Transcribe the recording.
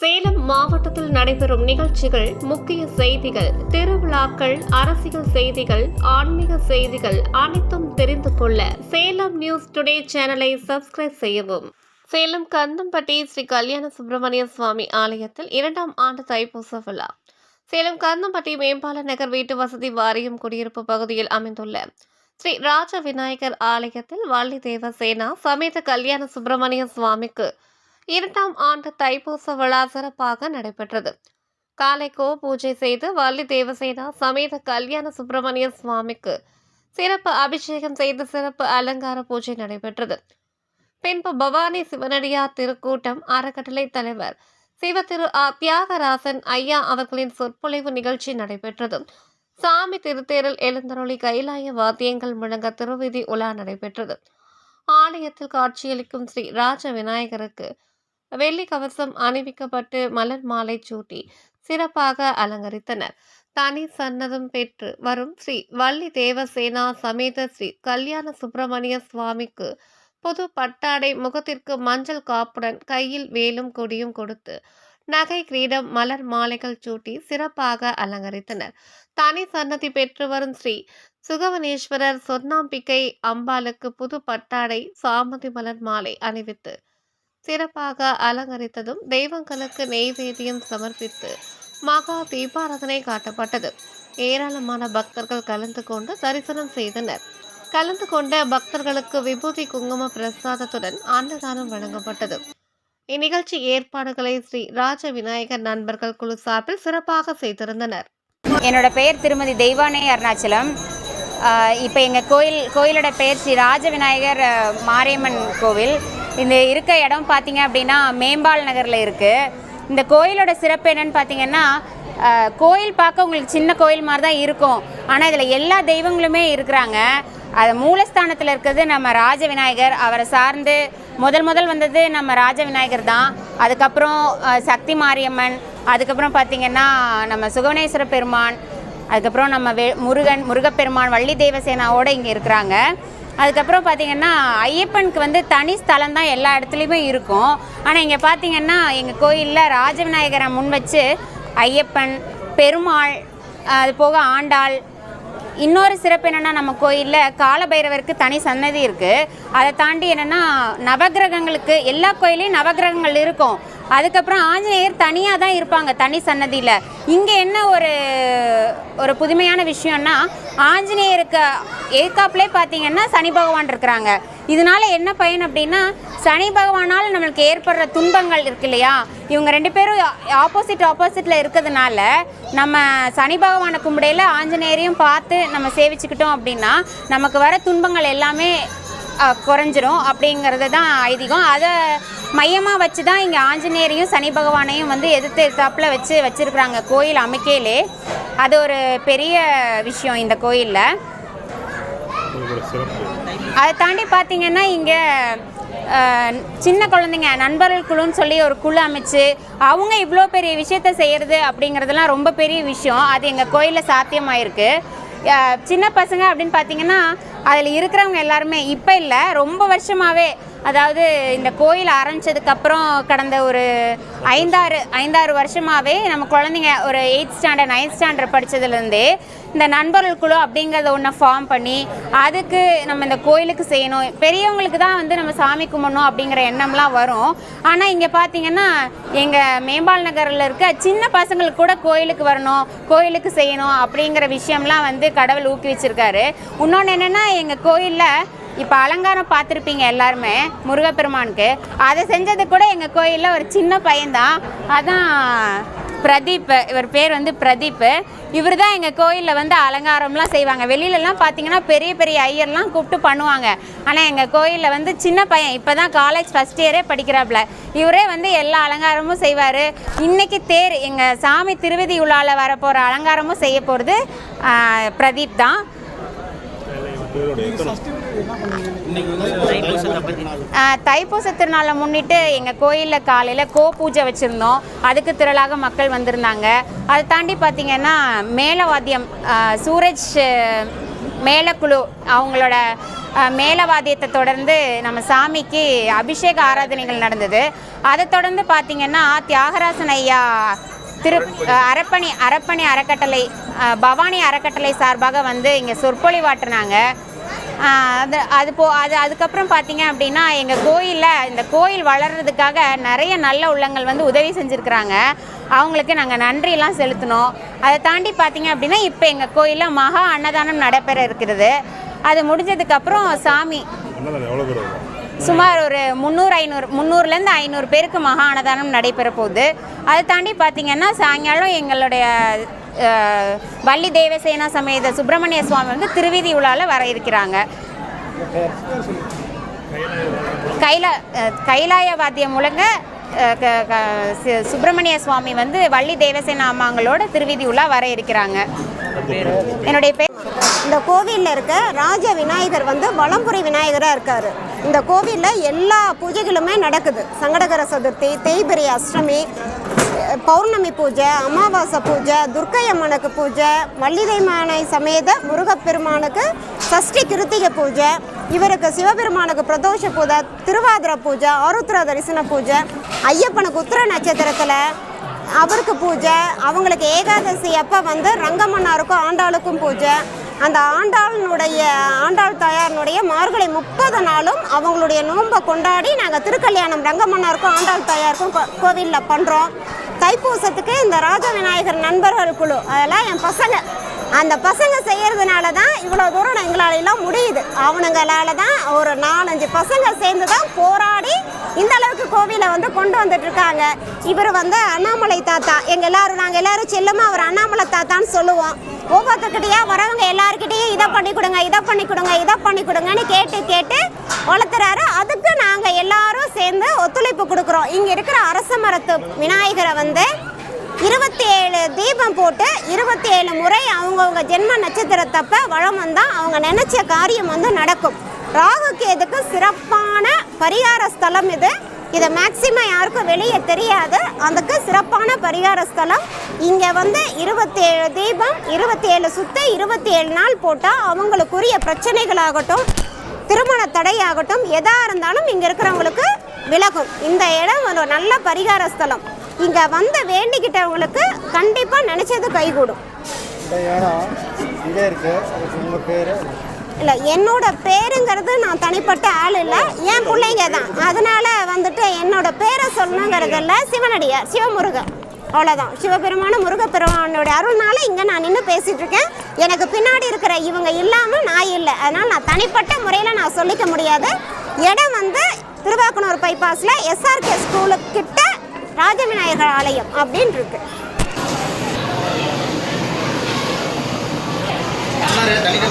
சேலம் மாவட்டத்தில் நடைபெறும் நிகழ்ச்சிகள் முக்கிய செய்திகள் திருவிழாக்கள் அரசியல் செய்திகள் ஆன்மீக செய்திகள் அனைத்தும் தெரிந்து கொள்ள சேலம் நியூஸ் டுடே சேனலை சப்ஸ்கிரைப் செய்யவும். சேலம் கந்தம்பட்டி ஸ்ரீ கல்யாண சுப்பிரமணிய சுவாமி ஆலயத்தில் இரண்டாம் ஆண்டு தைப்பூச விழா. சேலம் கந்தம்பட்டி மேம்பால நகர் வீட்டு வசதி வாரியம் குடியிருப்பு பகுதியில் அமைந்துள்ள ஸ்ரீ ராஜ விநாயகர் ஆலயத்தில் வள்ளி தேவசேனா சமேத கல்யாண சுப்பிரமணிய சுவாமிக்கு இரண்டாம் ஆண்டு தைப்பூச விழா சிறப்பாக நடைபெற்றது. காலை கோ பூஜை செய்து வள்ளி தேவசேனா சமேத கல்யாண சுப்பிரமணிய சுவாமிக்கு சிறப்பு அபிஷேகம் செய்து சிறப்பு அலங்கார பூஜை நடைபெற்றது. பின்பு பவானி சிவனடியார் திருக்கூட்டம் அறக்கட்டளை தலைவர் சிவ திரு தியாகராசன் ஐயா அவர்களின் சொற்பொழிவு நிகழ்ச்சி நடைபெற்றது. சாமி திருத்தேரில் எழுந்தருளி கைலாய வாத்தியங்கள் முழங்க திருவிதி உலா நடைபெற்றது. ஆலயத்தில் காட்சியளிக்கும் ஸ்ரீ ராஜ விநாயகருக்கு வெள்ளி கவசம் அணிவிக்கப்பட்டு மலர் மாலை சூட்டி சிறப்பாக அலங்கரித்தனர். தனி சன்னதம் பெற்று வரும் ஸ்ரீ வள்ளி தேவசேனா சமேத ஸ்ரீ கல்யாண சுப்பிரமணிய சுவாமிக்கு புது பட்டாடை முகத்திற்கு மஞ்சள் காப்புடன் கையில் வேலும் கொடியும் கொடுத்து நகை கிரீடம் மலர் மாலைகள் சூட்டி சிறப்பாக அலங்கரித்தனர். தனி சன்னதி பெற்று வரும் ஸ்ரீ சுகவனேஸ்வரர் சொர்ணாம்பிகை அம்பாளுக்கு புது பட்டாடை சாமதி மலர் மாலை அணிவித்து சிறப்பாக அலங்கரித்ததும் தெய்வங்களுக்கு நெய்வேதியம் சமர்ப்பித்து மகா தீபாராதனை காட்டப்பட்டது. ஏராளமான பக்தர்கள் கலந்து கொண்டு தரிசனம் செய்தனர். கலந்து கொண்ட பக்தர்களுக்கு விபூதி குங்கும பிரசாதத்துடன் அன்னதானம் வழங்கப்பட்டது. இந்நிகழ்ச்சி ஏற்பாடுகளை ஸ்ரீ ராஜ விநாயகர் நண்பர்கள் குழு சார்பில் சிறப்பாக செய்திருந்தனர். என்னோட பெயர் திருமதி தெய்வானே அருணாச்சலம். இப்போ எங்கள் கோயில் கோயிலோட பெயர் ஸ்ரீ ராஜ விநாயகர் மாரியம்மன் கோவில். இந்த இருக்க இடம் பார்த்தீங்க அப்படின்னா மேம்பால் நகரில் இருக்குது இந்த கோயிலோட சிறப்பு என்னன்னு பார்த்தீங்கன்னா கோயில் பார்க்க உங்களுக்கு சின்ன கோயில் மாதிரி தான் இருக்கும். ஆனால் இதில் எல்லா தெய்வங்களுமே இருக்கிறாங்க. அது மூலஸ்தானத்தில் இருக்கிறது நம்ம ராஜ விநாயகர் அவரை சார்ந்து முதல் முதல் வந்தது நம்ம ராஜ விநாயகர் தான். அதுக்கப்புறம் சக்தி மாரியம்மன். அதுக்கப்புறம் பார்த்திங்கன்னா நம்ம சுகவனேஸ்வர பெருமான். அதுக்கப்புறம் நம்ம வெ முருகன் முருகப்பெருமான் வள்ளி தேவசேனாவோடு இங்கே இருக்கிறாங்க. அதுக்கப்புறம் பார்த்திங்கன்னா ஐயப்பனுக்கு வந்து தனி ஸ்தலம் தான் எல்லா இடத்துலையுமே இருக்கும். ஆனால் இங்கே பார்த்திங்கன்னா எங்கள் கோயிலில் ராஜவிநாயகரை முன் வச்சு ஐயப்பன் பெருமாள் அது போக ஆண்டாள் இன்னொரு சிறப்பு என்னென்னா நம்ம கோயிலில் காலபைரவருக்கு தனி சன்னதி இருக்குது அதை தாண்டி என்னென்னா நவக்கிரகங்களுக்கு எல்லா கோயிலையும் நவக்கிரகங்கள் இருக்கும். அதுக்கப்புறம் ஆஞ்சநேயர் தனியாக தான் இருப்பாங்க தனி சன்னதியில். இங்கே என்ன ஒரு ஒரு புதுமையான விஷயம்னா ஆஞ்சநேயருக்கு ஏற்காப்லே பார்த்தீங்கன்னா சனி பகவான் இருக்கிறாங்க. இதனால என்ன பயன் அப்படின்னா சனி பகவானால் நம்மளுக்கு ஏற்படுற துன்பங்கள் இருக்கு இல்லையா? இவங்க ரெண்டு பேரும் ஆப்போசிட் ஆப்போசிட்டில் இருக்கிறதுனால நம்ம சனி பகவானை கும்பிடையில் ஆஞ்சநேயரையும் பார்த்து நம்ம சேவிச்சுக்கிட்டோம் அப்படின்னா நமக்கு வர துன்பங்கள் எல்லாமே குறைஞ்சிரும் அப்படிங்கிறது தான் ஐதீகம். அதை மையமாக வச்சு தான் இங்கே ஆஞ்சநேயரையும் சனி பகவானையும் வந்து எதிர்த்து எதிர்த்தாப்பில் வச்சு வச்சுருக்குறாங்க கோயில் அமைக்கையிலே. அது ஒரு பெரிய விஷயம் இந்த கோயிலில். அதை தாண்டி பார்த்தீங்கன்னா இங்கே சின்ன குழந்தைங்க நண்பர்கள் குழுன்னு சொல்லி ஒரு குழு அமைச்சு அவங்க இவ்வளோ பெரிய விஷயத்த செய்கிறது அப்படிங்கிறதெல்லாம் ரொம்ப பெரிய விஷயம். அது எங்கள் கோயிலில் சாத்தியமாயிருக்கு. சின்ன பசங்க அப்படின்னு பார்த்தீங்கன்னா அதில் இருக்கிறவங்க எல்லாருமே இப்போ இல்லை ரொம்ப வருஷமாகவே அதாவது இந்த கோயில் ஆரம்பித்ததுக்கப்புறம் கடந்த ஒரு ஐந்தாறு ஐந்தாறு வருஷமாகவே நம்ம குழந்தைங்க ஒரு எயித் ஸ்டாண்டர்ட் நைன்த் ஸ்டாண்டர்ட் படித்ததுலேருந்தே இந்த நண்பர்கள் குழு அப்படிங்கிறத ஒன்று ஃபார்ம் பண்ணி அதுக்கு நம்ம இந்த கோயிலுக்கு செய்யணும். பெரியவங்களுக்கு தான் வந்து நம்ம சாமி கும்பிடணும் அப்படிங்கிற எண்ணம்லாம் வரும். ஆனால் இங்கே பார்த்தீங்கன்னா எங்கள் மேம்பால் நகரில் இருக்க சின்ன பசங்களுக்கு கூட கோயிலுக்கு வரணும் கோயிலுக்கு செய்யணும் அப்படிங்கிற விஷயம்லாம் வந்து கடவுள் ஊக்குவிச்சிருக்காரு. இன்னொன்று என்னென்னா எங்கள் கோயிலில் இப்போ அலங்காரம் பார்த்துருப்பீங்க எல்லாருமே முருகப்பெருமானுக்கு. அதை செஞ்சது கூட எங்கள் கோயிலில் ஒரு சின்ன பையன்தான். அதான் பிரதீப் இவர் பேர் வந்து பிரதீப். இவர் தான் எங்கள் கோயிலில் வந்து அலங்காரம்லாம் செய்வாங்க. வெளியிலலாம் பார்த்தீங்கன்னா பெரிய பெரிய ஐயர்லாம் கூப்பிட்டு பண்ணுவாங்க. ஆனால் எங்கள் கோயிலில் வந்து சின்ன பையன். இப்போ தான் காலேஜ் ஃபஸ்ட் இயரே படிக்கிறாப்புல. இவரே வந்து எல்லா அலங்காரமும் செய்வார். இன்றைக்கி தேர் எங்கள் சாமி திருவதி உலாவில் வரப்போகிற அலங்காரமும் செய்ய போகிறது பிரதீப் தான். தைப்பூச திருநாளை முன்னிட்டு எங்கள் கோயிலில் காலையில் கோ பூஜை வச்சுருந்தோம். அதுக்கு திரளாக மக்கள் வந்திருந்தாங்க. அதை தாண்டி பார்த்திங்கன்னா மேலவாத்தியம் சூரஜ் மேலக்குழு அவங்களோட மேலவாதியத்தை மேலவாத்தியத்தை தொடர்ந்து நம்ம சாமிக்கு அபிஷேக ஆராதனைகள் நடந்தது. அதை தொடர்ந்து பார்த்திங்கன்னா தியாகராசன் ஐயா திரு அறப்பணி அரப்பணி அரப்பணி அறக்கட்டளை பவானி அறக்கட்டளை சார்பாக வந்து இங்கே சொற்பொழி வாட்டுனாங்க அது அது போ அது அதுக்கப்புறம் பார்த்தீங்க அப்படின்னா எங்கள் கோயிலில் இந்த கோயில் வளர்கிறதுக்காக நிறைய நல்ல உள்ளங்கள் வந்து உதவி செஞ்சுருக்குறாங்க. அவங்களுக்கு நாங்கள் நன்றியெல்லாம் செலுத்தினோம். அதை தாண்டி பார்த்தீங்க அப்படின்னா இப்போ எங்கள் கோயிலில் மகா அன்னதானம் நடைபெற இருக்கிறது. அது முடிஞ்சதுக்கப்புறம் சாமி. சுமார் ஒரு முந்நூறு ஐநூறு முந்நூறுலேருந்து ஐநூறு பேருக்கு மகா அன்னதானம் நடைபெற போகுது. அதை தாண்டி பார்த்தீங்கன்னா சாயங்காலம் எங்களுடைய வள்ளி தேவசேனா சமேத சுப்பிரமணிய சுவாமி வந்து திருவீதி உலாவில் வர இருக்கிறாங்க. கைலா கைலாய வாத்தியம் மூலங்க க- க- சுப்பிரமணிய சுவாமி வந்து வள்ளி தேவசேனா அம்மாங்களோட திருவீதி உலா வர இருக்கிறாங்க. என்னுடைய பேர் இந்த கோவிலில் இருக்க ராஜ விநாயகர் வந்து வலம்புரி விநாயகராக இருக்கார். இந்த கோவிலில் எல்லா பூஜைகளுமே நடக்குது. சங்கடகர சதுர்த்தி தேய்பிரி அஷ்டமி பௌர்ணமி பூஜை அமாவாசை பூஜை துர்க்கை அம்மனுக்கு பூஜை வள்ளிதைமானை சமேத முருகப்பெருமானுக்கு சஷ்டி கிருத்திகை பூஜை இவருக்கு சிவபெருமானுக்கு பிரதோஷ பூஜை திருவாதிர பூஜை ஆருத்ரா தரிசன பூஜை ஐயப்பனுக்கு உத்திர நட்சத்திரத்தில் அவருக்கு பூஜை அவங்களுக்கு ஏகாதசி அப்போ வந்து ரங்கமன்னாருக்கும் ஆண்டாளுக்கும் பூஜை. அந்த ஆண்டாளினுடைய ஆண்டாள் தாயாரினுடைய மார்கழி முப்பது நாளும் அவங்களுடைய நோன்பை கொண்டாடி நாங்கள் திருக்கல்யாணம் ரங்கமன்னாருக்கும் ஆண்டாள் தாயாருக்கும் கோவிலில் பண்ணுறோம் தைப்பூசத்துக்கு இந்த ராஜ விநாயகர் நண்பர்கள் குழு அதெல்லாம் என் பசங்க. அந்த பசங்க செய்கிறதுனால தான் இவ்வளோ தூரம் எங்களாலெல்லாம் முடியுது. அவனுங்களால தான் ஒரு நாலஞ்சு பசங்க சேர்ந்து தான் போராடி இந்த அளவுக்கு கோவிலை வந்து கொண்டு வந்துட்டு இருக்காங்க இவர் வந்து அண்ணாமலை தாத்தா. எங்க எல்லாரும் நாங்கள் எல்லாரும் செல்லமா அவர் அண்ணாமலை தாத்தான்னு சொல்லுவோம். ஒவ்வொருத்தர்கிட்டயா வரவங்க எல்லாருக்கிட்டையும் இதை பண்ணி கொடுங்க இதை பண்ணி கொடுங்க இதை பண்ணி கொடுங்கன்னு கேட்டு கேட்டு வளர்த்துறாரு. அதுக்கு நாங்கள் எல்லாரும் சேர்ந்து ஒத்துழைப்பு கொடுக்குறோம். இங்கே இருக்கிற அரச மரத்து விநாயகரை வந்து இருபத்தி ஏழு தீபம் போட்டு இருபத்தி ஏழு முறை அவங்கவுங்க ஜென்ம நட்சத்திரத்தப்ப வளம் வந்தால் அவங்க நினச்ச காரியம் வந்து நடக்கும். ராகுகேதுக்கு சிறப்பான பரிகார ஸ்தலம் இது. இதை மேக்சிமம் யாருக்கும் வெளியே தெரியாது. அதுக்கு சிறப்பான பரிகார ஸ்தலம். இங்கே வந்து இருபத்தி ஏழு தீபம் இருபத்தி ஏழு சுத்து இருபத்தி ஏழு நாள் போட்டால் அவங்களுக்குரிய பிரச்சனைகளாகட்டும் திருமண தடையாகட்டும் எதாக இருந்தாலும் இங்கே இருக்கிறவங்களுக்கு விலகும். இந்த இடம் ஒரு நல்ல பரிகார ஸ்தலம். இங்கே வந்து வேண்டிக்கிட்டவங்களுக்கு கண்டிப்பாக நினச்சது கைகூடும். இந்த இடம் இங்கே இருக்குது உங்கள் பேர்? இல்லை என்னோட பேருங்கிறது நான் தனிப்பட்ட ஆள் இல்லை. என் பிள்ளைங்க தான். அதனால வந்துட்டு என்னோட பேரை சொல்லணுங்கிறது இல்லை சிவனடியார் சிவமுருகன். அவ்வளோதான் சிவபெருமான முருகப்பெருமானோட அருள்னால இங்கே நான் நின்று பேசிட்டு இருக்கேன். எனக்கு பின்னாடி இருக்கிற இவங்க இல்லாமல் நான் இல்லை. அதனால் நான் தனிப்பட்ட முறையில் நான் சொல்லிக்க முடியாது. இடம் வந்து திருவாக்குனூர் பைபாஸில் எஸ்ஆர்கே ஸ்கூலுக்கிட்ட ராஜவிநாயகர் ஆலயம் அப்படின்னு இருக்கு. தள்ளிட்டு